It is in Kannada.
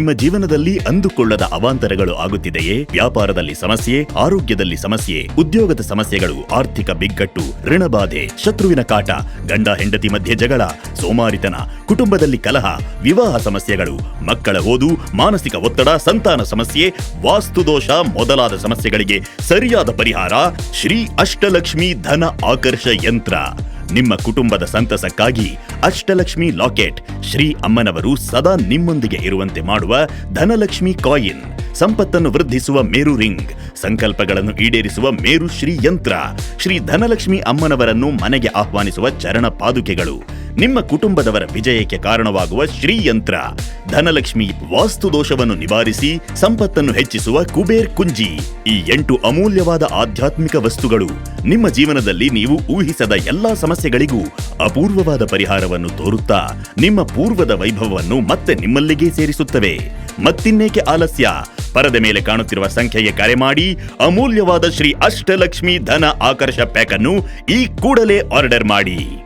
ನಿಮ್ಮ ಜೀವನದಲ್ಲಿ ಅಂದುಕೊಳ್ಳದ ಅವಾಂತರಗಳು ಆಗುತ್ತಿದೆಯೇ? ವ್ಯಾಪಾರದಲ್ಲಿ ಸಮಸ್ಯೆ, ಆರೋಗ್ಯದಲ್ಲಿ ಸಮಸ್ಯೆ, ಉದ್ಯೋಗದ ಸಮಸ್ಯೆಗಳು, ಆರ್ಥಿಕ ಬಿಕ್ಕಟ್ಟು, ಋಣಬಾಧೆ, ಶತ್ರುವಿನ ಕಾಟ, ಗಂಡ, ಹೆಂಡತಿ ಮಧ್ಯೆ ಜಗಳ, ಸೋಮಾರಿತನ, ಕುಟುಂಬದಲ್ಲಿ ಕಲಹ, ವಿವಾಹ ಸಮಸ್ಯೆಗಳು, ಮಕ್ಕಳ ಓದು, ಮಾನಸಿಕ ಒತ್ತಡ, ಸಂತಾನ ಸಮಸ್ಯೆ, ವಾಸ್ತುದೋಷ ಮೊದಲಾದ ಸಮಸ್ಯೆಗಳಿಗೆ ಸರಿಯಾದ ಪರಿಹಾರ, ಶ್ರೀ ಅಷ್ಟಲಕ್ಷ್ಮಿ ಧನ ಆಕರ್ಷ ಯಂತ್ರ. ನಿಮ್ಮ ಕುಟುಂಬದ ಸಂತಸಕ್ಕಾಗಿ ಅಷ್ಟಲಕ್ಷ್ಮಿ ಲಾಕೆಟ್ ಶ್ರೀ ಅಮ್ಮನವರು ಸದಾ ನಿಮ್ಮೊಂದಿಗೆ ಇರುವಂತೆ ಮಾಡುವ ಧನಲಕ್ಷ್ಮಿ ಕಾಯಿನ್. ಸಂಪತ್ತನ್ನು ವೃದ್ಧಿಸುವ ಮೇರು ರಿಂಗ್. ಸಂಕಲ್ಪಗಳನ್ನು ಈಡೇರಿಸುವ ಮೇರು ಶ್ರೀ ಯಂತ್ರ. ಶ್ರೀ ಧನಲಕ್ಷ್ಮಿ ಅಮ್ಮನವರನ್ನು ಮನೆಗೆ ಆಹ್ವಾನಿಸುವ ಚರಣ ಪಾದುಕೆಗಳು. ನಿಮ್ಮ ಕುಟುಂಬದವರ ವಿಜಯಕ್ಕೆ ಕಾರಣವಾಗುವ ಶ್ರೀಯಂತ್ರ. ಧನಲಕ್ಷ್ಮಿ ವಾಸ್ತು ದೋಷವನ್ನು ನಿವಾರಿಸಿ ಸಂಪತ್ತನ್ನು ಹೆಚ್ಚಿಸುವ ಕುಬೇರ್ ಕುಂಜಿ. ಈ ಎಂಟು ಅಮೂಲ್ಯವಾದ ಆಧ್ಯಾತ್ಮಿಕ ವಸ್ತುಗಳು ನಿಮ್ಮ ಜೀವನದಲ್ಲಿ ನೀವು ಊಹಿಸದ ಎಲ್ಲಾ ಸಮಸ್ಯೆಗಳಿಗೂ ಅಪೂರ್ವವಾದ ಪರಿಹಾರವನ್ನು ತೋರುತ್ತಾ ನಿಮ್ಮ ಪೂರ್ವದ ವೈಭವವನ್ನು ಮತ್ತೆ ನಿಮ್ಮಲ್ಲಿಗೆ ಸೇರಿಸುತ್ತವೆ. ಮತ್ತಿನ್ನೇಕೆ ಆಲಸ್ಯ? ಪರದೆ ಮೇಲೆ ಕಾಣುತ್ತಿರುವ ಸಂಖ್ಯೆಗೆ ಕರೆ ಮಾಡಿ ಅಮೂಲ್ಯವಾದ ಶ್ರೀ ಅಷ್ಟಲಕ್ಷ್ಮಿ ಧನ ಆಕರ್ಷ ಪ್ಯಾಕ್ ಅನ್ನು ಈ ಕೂಡಲೇ ಆರ್ಡರ್ ಮಾಡಿ.